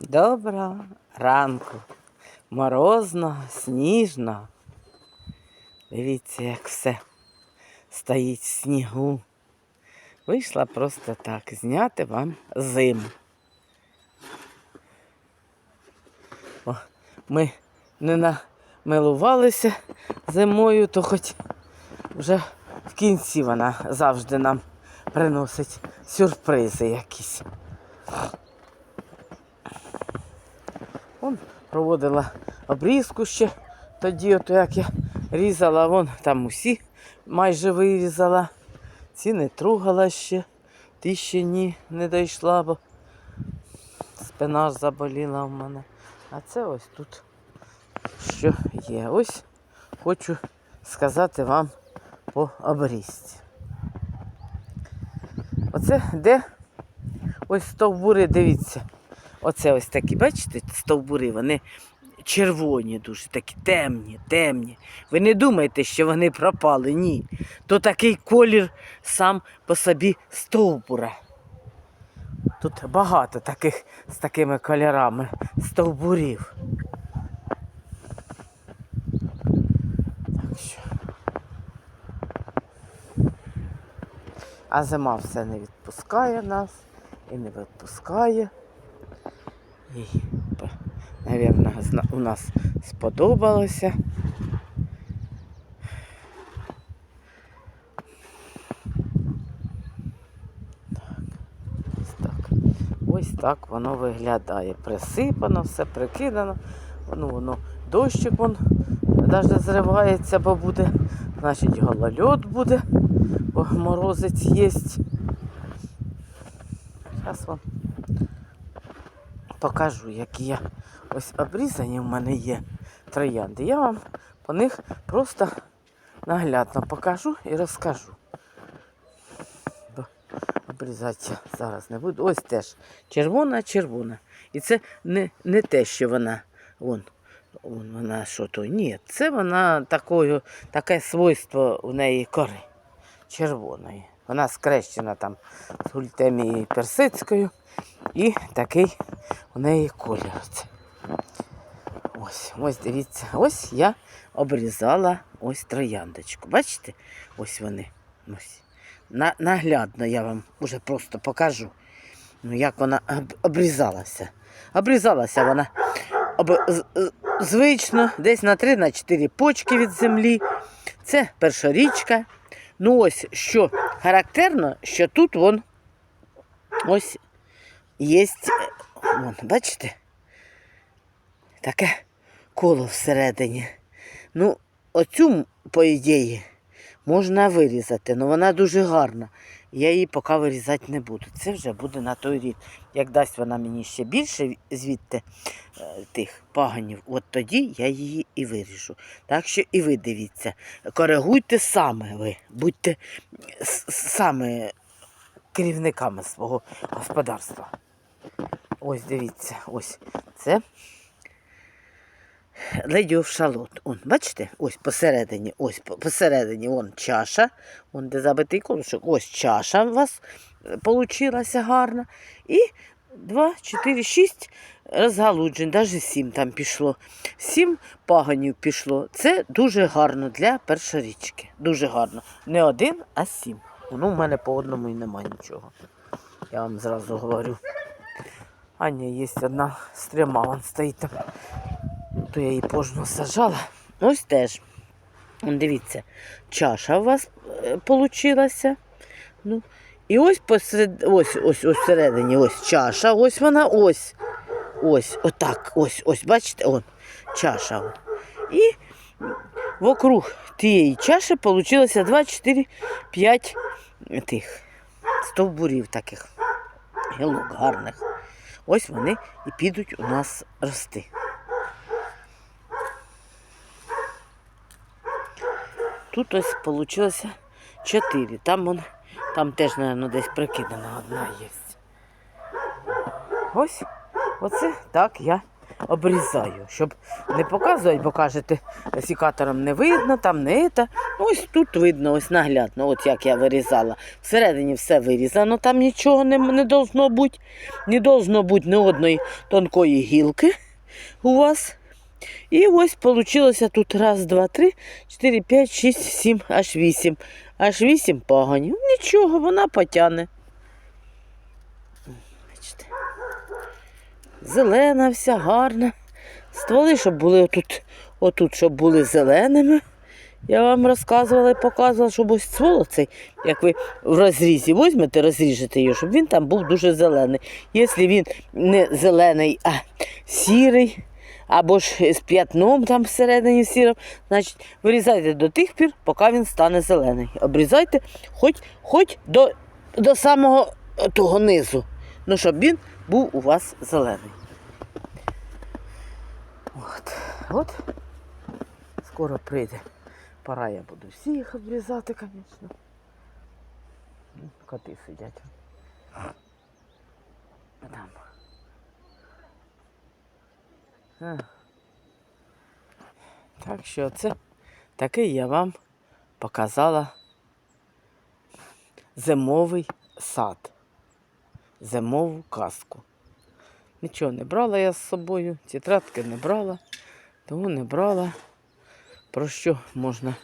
Доброго ранку. Морозно, сніжно. Дивіться, як все стоїть в снігу. Вийшла просто так зняти вам зиму. О, ми не намилувалися зимою, то хоч вже в кінці вона завжди нам приносить сюрпризи якісь. Вон проводила обрізку ще тоді, ото як я різала, вон там усі майже вирізала. Ці не трогала ще, ті ще ні, не дійшла, бо спина ж заболіла в мене. А це ось тут що є. Ось хочу сказати вам по обрізці. Оце де ось стовбури, дивіться. Оце ось такі, бачите, стовбури, вони червоні дуже, такі темні, темні. Ви не думайте, що вони пропали, ні. То такий колір сам по собі стовбура. Тут багато таких з такими кольорами стовбурів. Так що. А зима все не відпускає нас і не відпускає. І, напевно, у нас сподобалося. Ось так. Воно виглядає. Присипано, все прикидано. Воно, воно дощик вон навіть зривається, бо буде, значить голольот буде, бо морозець є. Зараз вам покажу, які я ось обрізані в мене є троянди. Я вам по них просто наглядно покажу і розкажу. Обрізати зараз не буду. Ось теж червона, червона. І це не, не те, що вона вон. Вон вона що то? Ні, це вона такою, таке свойство у неї кори червоної. Вона скрещена там з гультемією персидською. І такий у неї колір. Ось, ось дивіться, ось я обрізала ось трояндочку. Бачите? Ось вони. Ось. На, наглядно я вам уже просто покажу, ну, як вона об- обрізалася. Обрізалася вона об, звично, десь на 3-4 почки від землі. Це першорічка. Ну ось що характерно, що тут вон ось є, вон, бачите, таке коло всередині. Ну, оцю, по ідеї, можна вирізати, але вона дуже гарна. Я її поки вирізати не буду. Це вже буде на той рік. Як дасть вона мені ще більше звідти е, тих паганів, от тоді я її і виріжу. Так що і ви дивіться, коригуйте саме ви, будьте саме керівниками свого господарства. Ось дивіться, ось це леді шалот. Он, бачите, ось посередині, ось посередині вон чаша, вон де забитий колушок, ось чаша у вас вийшла гарна. І 2, 4, 6 розгалуджень, навіть 7 там пішло. 7 паганів пішло. Це дуже гарно для першорічки. Дуже гарно. Не один, а сім. Ну, в мене по одному і нема нічого. Я вам зразу говорю. Аня є одна з трьома, вон стоїть там. То я її пожно сажала. Ось теж. Дивіться, чаша у вас вийшла. Ну, і ось посеред, ось, ось, ось всередині, ось чаша, ось вона, ось. Ось, отак, ось, ось, бачите, он, чаша. І вокруг тієї чаші вийшло 2, 4, 5 тих стовбурів таких гілок гарних. Ось вони і підуть у нас рости. Тут ось вийшло 4. Там, вон, там теж, мабуть, десь прикидана одна є. Ось, оце так я обрізаю, щоб не показувати, бо кажете, сікатором не видно, там не це. Ось тут видно, ось наглядно, от як я вирізала. Всередині все вирізано, там нічого не, не должно бути. Не должно бути ні одної тонкої гілки у вас. І ось вийшло тут раз, два, три, чотири, п'ять, шість, сім, аж вісім. Аж вісім паганів. Нічого, вона потягне. Бачите. Зелена вся, гарна. Стволи, щоб були отут, отут, щоб були зеленими. Я вам розказувала і показувала, щоб ось ствол оцей, як ви в розрізі візьмете, розріжете його, щоб він там був дуже зелений. Якщо він не зелений, а сірий, або ж з п'ятном там всередині сірим, значить вирізайте до тих пір, поки він стане зелений. Обрізайте хоч, хоч до, до самого того низу. Ну, щоб він був у вас зелений. От. От. Скоро прийде. Пора я буду всіх обрізати, звісно. Коти сидять. Там. Так що це такий я вам показала зимовий сад. Зимову казку. Нічого не брала я з собою, тетрадки не брала, тому не брала. Про що можна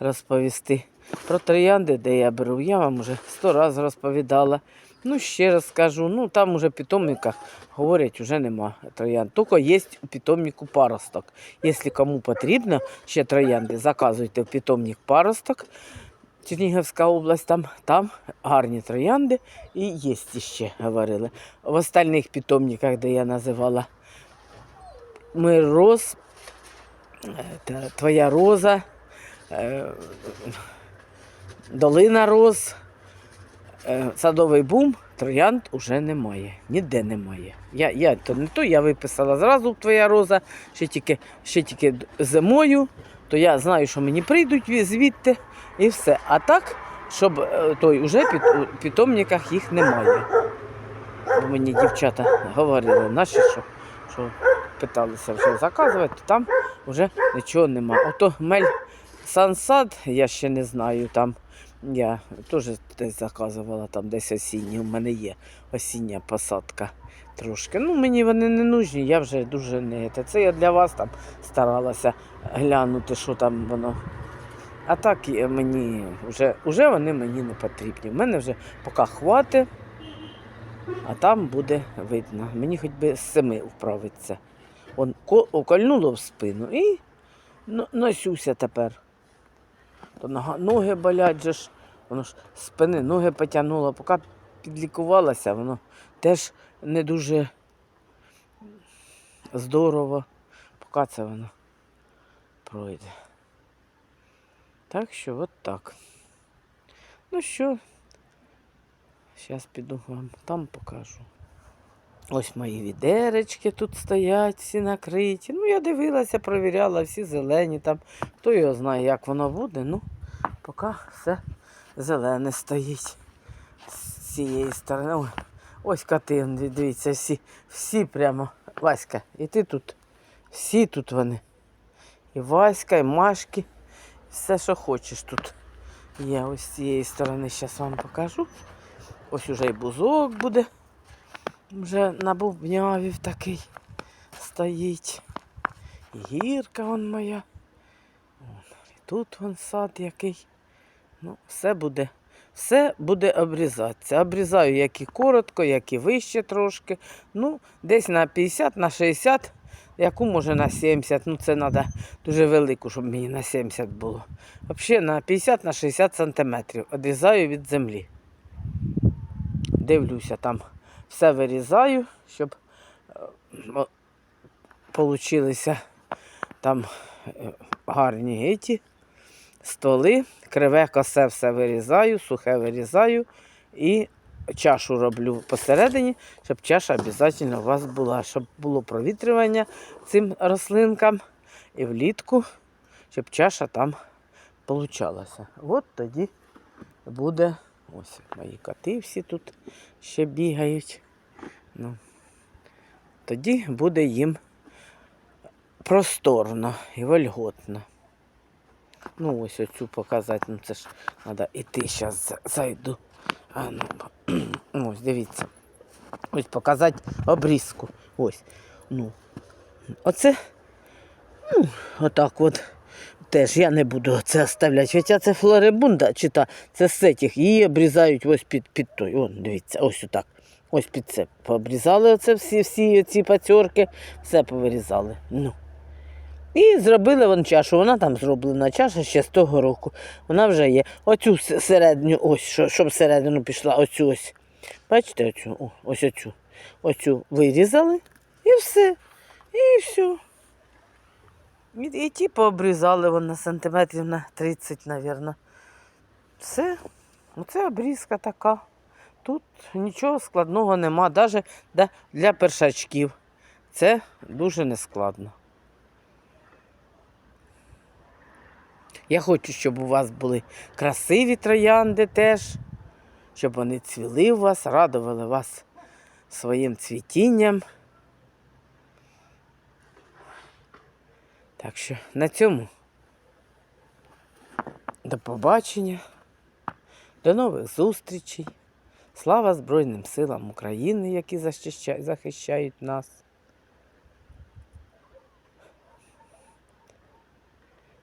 розповісти? Про троянди, де я беру, я вам вже сто разів розповідала. Ну, ще раз скажу, ну там уже в питомниках говорять, вже нема троянд. Тільки є у питомнику паросток. Якщо кому потрібно ще троянди, заказуйте в питомник паросток. Чернігівська область, там, там гарні троянди і є ще, говорили. В остальних питомниках, де я називала Мир роз, е, Твоя роза, е, Долина роз, е, садовий бум, троянд уже немає. Ніде немає. Я, я то не то, я виписала зразу твоя роза, ще тільки, ще тільки зимою, то я знаю, що мені прийдуть звідти і все. А так, щоб е, той уже під, у питомниках їх немає. Бо мені дівчата говорили, наші, що, що питалися вже заказувати, то там вже нічого нема. Ото мель сансад, я ще не знаю, там я теж заказувала, там десь осінні. У мене є осіння посадка трошки. Ну, мені вони не нужні, я вже дуже не. Це я для вас там старалася глянути, що там воно. А так мені вже, вже вони мені не потрібні. В мене вже поки хватить, а там буде видно. Мені хоч би з семи вправиться. Он окольнуло в спину і но- носюся тепер. То ноги болять же ж, воно ж спини ноги потягнуло, поки підлікувалася, воно теж не дуже здорово, поки це воно пройде. Так що от так. Ну що, зараз піду вам там покажу. Ось мої відеречки тут стоять, всі накриті. Ну, я дивилася, провіряла, всі зелені там. Хто його знає, як воно буде. Ну, поки все зелене стоїть з цієї сторони. Ось коти, дивіться, всі, всі прямо. Васька, і ти тут. Всі тут вони. І Васька, і Машки. Все, що хочеш тут. Є ось з цієї сторони, зараз вам покажу. Ось уже і бузок буде. Вже на бубнявів такий стоїть. І гірка вон моя. І тут вон сад який. Ну, все буде, все буде обрізатися. Обрізаю як і коротко, як і вище трошки. Ну, десь на 50, на 60, яку може на 70. Ну, це треба дуже велику, щоб мені на 70 було. Взагалі на 50 на 60 сантиметрів. Одрізаю від землі. Дивлюся там все вирізаю, щоб е, получилися там е, гарні гиті, столи, криве косе все вирізаю, сухе вирізаю і чашу роблю посередині, щоб чаша обов'язково у вас була, щоб було провітрювання цим рослинкам і влітку, щоб чаша там получалася. От тоді буде. Ось мої коти всі тут ще бігають. Ну, тоді буде їм просторно і вольготно. Ну, ось оцю показати, ну це ж треба іти зараз зайду. А ну, ось, дивіться. Ось показати обрізку. Ось. Ну. Оце. Ну, отак от. Теж я не буду це оставляти. Хоча це флорибунда, чи та, це цих. Її обрізають ось під, під той. О, дивіться, ось отак. Ось під це. Пообрізали оце всі, всі ці пацьорки, все повирізали. Ну. І зробили вон чашу. Вона там зроблена чаша ще з того року. Вона вже є. Оцю середню, ось, що- щоб всередину пішла, оцю ось. Бачите, оцю, О, ось оцю. Оцю вирізали і все. І все. І, і ті пообрізали вона сантиметрів на 30, мабуть. Все. Оце обрізка така. Тут нічого складного нема, навіть для першачків. Це дуже нескладно. Я хочу, щоб у вас були красиві троянди теж, щоб вони цвіли у вас, радували вас своїм цвітінням. Так що на цьому до побачення, до нових зустрічей. Слава Збройним силам України, які захищають, нас.